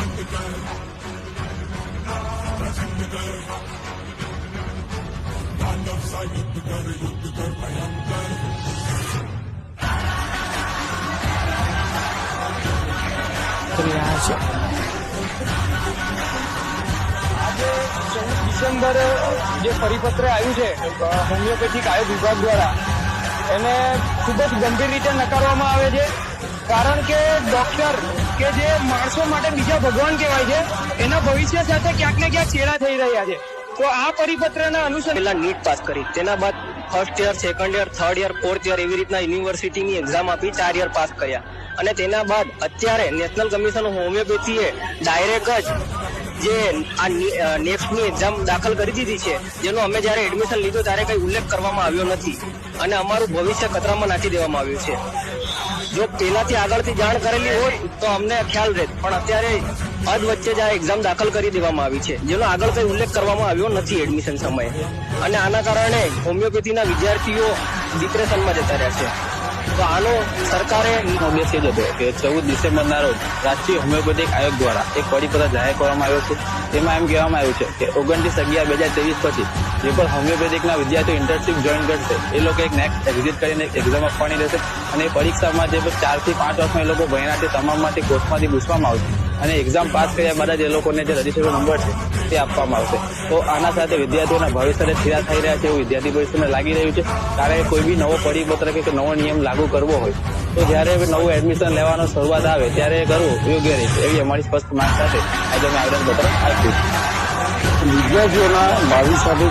യുദ്ധക്കാർ യുദ്ധക്കാർ જે પરિપત્ર આવ્યું છે હોમિયોપેથિક આયોગ વિભાગ દ્વારા એને ખૂબ જ ગંભીર રીતે નકારવામાં આવે છે. કારણ કે ડોક્ટર કે જે માણસો માટે બીજા ભગવાન કહેવાય છે, એના ભવિષ્ય સાથે ક્યાંક ને ક્યાંક છેડા થઈ રહ્યા છે. તો આ પરિપત્રના અનુસર પહેલા નીટ પાસ કરી, તેના બાદ first year second year third year fourth year એવી રીતના યુનિવર્સિટીની એક્ઝામ આપી, ચાર યર પાસ કર્યા. અને તેના બાદ અત્યારે નેશનલ કમિશન ઓફ હોમિયોપેથીએ ડાયરેક્ટ જ જે આ નેક્સ્ટની એક્ઝામ દાખલ કરી દીધી છે, જેનો અમે જ્યારે એડમિશન લીધું ત્યારે કઈ ઉલ્લેખ કરવામાં આવ્યો નથી અને અમારું ભવિષ્ય ખતરામાં નાખી દેવામાં આવ્યું છે. જો પહેલાથી આગળથી જાણ કરેલી હોય તો અમને ખ્યાલ રહેત પણ અત્યારે અધ વચ્ચે જ આ એક્ઝામ દાખલ કરી દેવામાં આવી છે, જેનો આગળ કઈ ઉલ્લેખ કરવામાં આવ્યો નથી એડમિશન સમયે. અને આના કારણે હોમિયોપેથીના વિદ્યાર્થીઓ ડિપ્રેશનમાં જતા રહ્યા છે. તો આનો સરકારે મેસેજ હતો કે ચૌદ ડિસેમ્બરના રોજ રાષ્ટ્રીય હોમિયોપેથિક આયોગ દ્વારા એક પરિપત્ર જાહેર કરવામાં આવ્યો છે. તેમાં એમ કહેવામાં આવ્યું છે કે ઓગણત્રીસ અગિયાર બે હજાર ત્રેવીસ પછી જે પણ હોમિયોપેથિકના વિદ્યાર્થીઓ ઇન્ટર્નશીપ જોઈન કરશે, એ લોકો એક નેક્સ્ટ એક્ઝિટ કરીને એક્ઝામ આપવાની રહેશે. અને પરીક્ષામાં જે ચારથી પાંચ વર્ષમાં એ લોકો ભણ્યા છે તમામમાંથી કોર્સમાંથી પૂછવામાં આવશે. અને એક્ઝામ પાસ કર્યા બાદ જ એ લોકોને જે રજીસ્ટ્રેશન નંબર છે, તે આપવામાં આવશે. તો આના સાથે વિદ્યાર્થીઓના ભવિષ્યને સીધા થઈ રહ્યા છે એવું વિદ્યાર્થી ભવિષ્યને લાગી રહ્યું છે. કારણ કે કોઈ બી નવો પરિપત્ર કે નવો નિયમ લાગુ કરવો હોય, તો જ્યારે નવું એડમિશન લેવાનો શરૂઆત આવે, ત્યારે કરવું યોગ્ય રહેશે. એવી અમારી સ્પષ્ટ માંગ સાથે આજે અમે આવેદનપત્ર આપ્યું. વિદ્યાર્થીઓના ભાવિ સાથે